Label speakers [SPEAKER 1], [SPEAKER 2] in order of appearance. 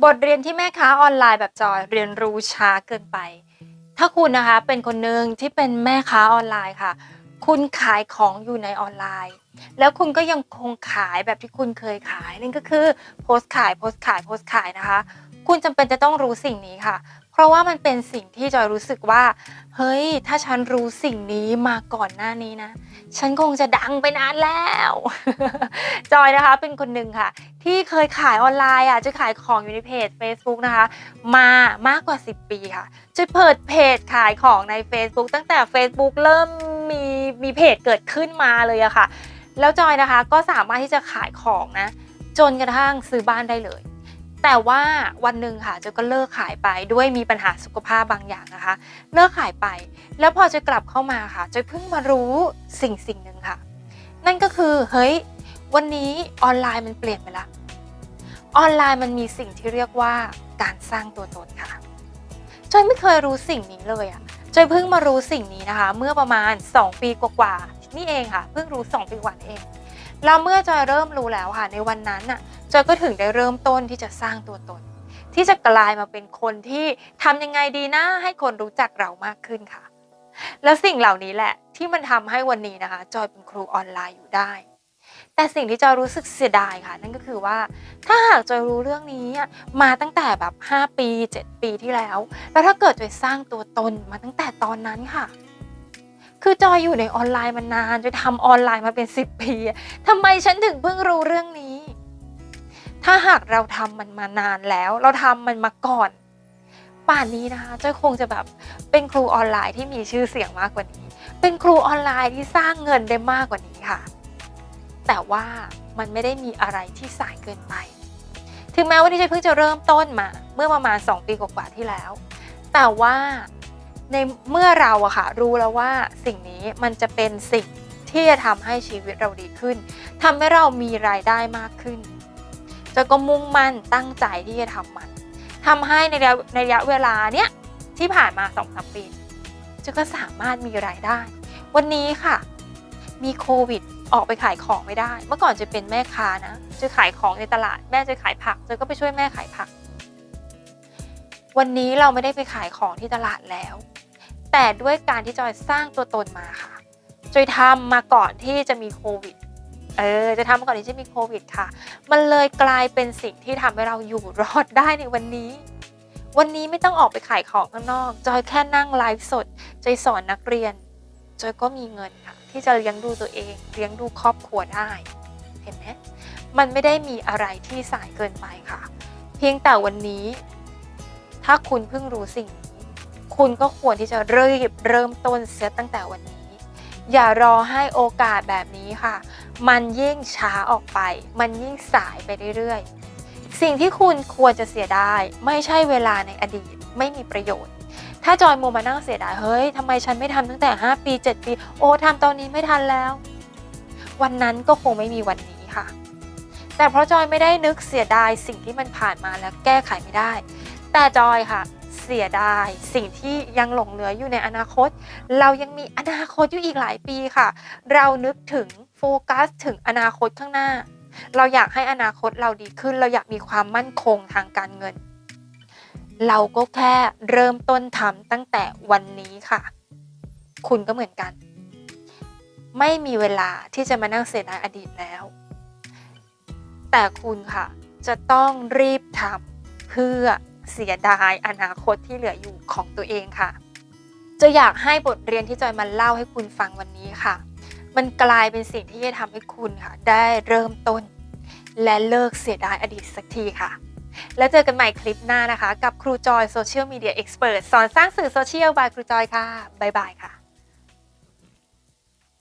[SPEAKER 1] บทเรียนที่แม่ค้าออนไลน์แบบจอยเรียนรู้ช้าเกินไป ถ้าคุณนะคะเป็นคนหนึ่งที่เป็นแม่ค้าออนไลน์ค่ะ คุณขายของอยู่ในออนไลน์ แล้วคุณก็ยังคงขายแบบที่คุณเคยขายนั่นก็คือโพสต์ขายโพสต์ขายโพสต์ขายนะคะ คุณจำเป็นจะต้องรู้สิ่งนี้ค่ะ เพราะว่ามันเป็นสิ่งที่จอยรู้สึกว่า เฮ้ย ถ้าฉันรู้สิ่งนี้มาก่อนหน้านี้นะ ฉันคงจะดังไปนานแล้ว จอยนะคะเป็นคนหนึ่งค่ะ ที่เคยขายออนไลน์อะจะขายของอยู่ในเพจ Facebook นะคะ มามากกว่า 10 ปีค่ะจะเปิดเพจขายของใน Facebook ตั้งแต่ Facebook เริ่มมีมีเพจเกิดขึ้นมาเลยอะค่ะ แล้วจอยนะคะก็สามารถที่จะขายของนะ จนกระทั่งซื้อบ้านได้เลย แต่ว่าวันหนึ่งค่ะจอยก็เลิกขายไปด้วยมีปัญหาสุขภาพบางอย่างนะคะ เลิกขายไป แล้วพอจะกลับเข้ามาค่ะจอยเพิ่งมารู้สิ่งสิ่งหนึ่งค่ะ นั่นก็คือเฮ้ยวันนี้ออนไลน์มันเปลี่ยนไปละออนไลน์มันมีสิ่งที่เรียกว่าการสร้างตัวตนค่ะจอยไม่เคยรู้สิ่งนี้เลยอะจอยเพิ่งมารู้สิ่งนี้นะคะ เมื่อประมาณ 2 ปีกว่าๆนี่เองค่ะ เพิ่งรู้ 2 ปีกว่าเองแล้วเมื่อจอยเริ่มรู้แล้วค่ะ ในวันนั้นน่ะ จอยก็ถึงได้เริ่มต้นที่จะสร้างตัวตน ที่จะกลายมาเป็นคนที่ทำยังไงดีนะให้คนรู้จักเรามากขึ้นค่ะ แล้วสิ่งเหล่านี้แหละที่มันทำให้วันนี้นะคะ จอยเป็นครูออนไลน์อยู่ได้ แต่สิ่งที่จอยรู้สึกเสียดายค่ะ นั่นก็คือว่าถ้าหากจอยรู้เรื่องนี้มาตั้งแต่แบบ 5 ปี 7 ปีที่แล้ว แล้วถ้าเกิดจอยสร้างตัวตนมาตั้งแต่ตอนนั้นค่ะคือจอยอยู่ในออนไลน์มานานจอยทำออนไลน์มาเป็น 10 ปีทำไมฉันถึงเพิ่งรู้เรื่องนี้ ถ้าหากเราทำมันมานานแล้ว เราทำมันมาก่อน ป่านนี้นะคะจอยคงจะแบบเป็นครูออนไลน์ที่มีชื่อเสียงมากกว่านี้ เป็นครูออนไลน์ที่สร้างเงินได้มากกว่านี้ค่ะ แต่ว่ามันไม่ได้มีอะไรที่สายเกินไป ถึงแม้ว่าที่จอยเพิ่งจะเริ่มต้นมา เมื่อประมาณ 2 ปีกว่าที่แล้ว แต่ว่าในเมื่อเราอะค่ะรู้แล้วว่าสิ่งนี้มันจะเป็นสิ่งที่จะทำให้ชีวิตเราดีขึ้นทำให้เรามีรายได้มากขึ้น จะก็มุ่งมั่นตั้งใจที่จะทำมันทำให้ในระยะในระยะเวลาเนี้ยที่ผ่านมา2อสปีจะก็สามารถมีรายได้ วันนี้ค่ะ มีโควิดออกไปขายของไม่ได้ เมื่อก่อนจะเป็นแม่ค้านะจะขายของในตลาดแม่จะขายผักเจอก็ไปช่วยแม่ขายผัก วันนี้เราไม่ได้ไปขายของที่ตลาดแล้ว แต่ด้วยการที่จอยสร้างตัวตนมาค่ะจอยทำมาก่อนที่จะมีโควิด เออจะทำมาก่อนที่จะมีโควิดค่ะ มันเลยกลายเป็นสิ่งที่ทำให้เราอยู่รอดได้ในวันนี้ วันนี้ไม่ต้องออกไปขายของข้างนอก จอยแค่นั่งไลฟ์สด จอยสอนนักเรียน จอยก็มีเงินค่ะ ที่จะเลี้ยงดูตัวเอง เลี้ยงดูครอบครัวได้ เห็นไหมมันไม่ได้มีอะไรที่สายเกินไปค่ะ เพียงแต่วันนี้ ถ้าคุณเพิ่งรู้สิ่งนี้ คุณก็ควรที่จะเริ่มเริ่มต้นเสียตั้งแต่วันนี้ อย่ารอให้โอกาสแบบนี้ค่ะ มันยิ่งช้าออกไป มันยิ่งสายไปเรื่อยๆ สิ่งที่คุณควรจะเสียดายไม่ใช่เวลาในอดีตไม่มีประโยชน์ ถ้าจอยโมวมานั่งเสียดายเฮ้ยทำไมฉันไม่ทำตั้งแต่ 5 ปี 7 ปี โอ้ทำตอนนี้ไม่ทันแล้ว วันนั้นก็คงไม่มีวันนี้ค่ะ แต่เพราะจอยไม่ได้นึกเสียดายสิ่งที่มันผ่านมาแล้วแก้ไขไม่ได้ แต่จอยค่ะ เสียดายสิ่งที่ยังหลงเหลืออยู่ในอนาคต เรายังมีอนาคตอยู่อีกหลายปีค่ะ เรานึกถึงโฟกัสถึงอนาคตข้างหน้า เราอยากให้อนาคตเราดีขึ้น เราอยากมีความมั่นคงทางการเงิน เราก็แค่เริ่มต้นทำตั้งแต่วันนี้ค่ะ คุณก็เหมือนกัน ไม่มีเวลาที่จะมานั่งเสียดายอดีตแล้ว แต่คุณค่ะจะต้องรีบทำเพื่อ เสียดายอนาคตที่เหลืออยู่ของตัวเองค่ะ จะอยากให้บทเรียนที่จอยมาเล่าให้คุณฟังวันนี้ค่ะ มันกลายเป็นสิ่งที่จะทำให้คุณค่ะ ได้เริ่มต้น และเลิกเสียดายอดีตสักทีค่ะ แล้วเจอกันใหม่คลิปหน้านะคะ กับครูจอยโซเชียลมีเดียเอ็กซ์เพรสสอนสร้างสื่อโซเชียลบายครูจอยค่ะ บ๊ายบายค่ะ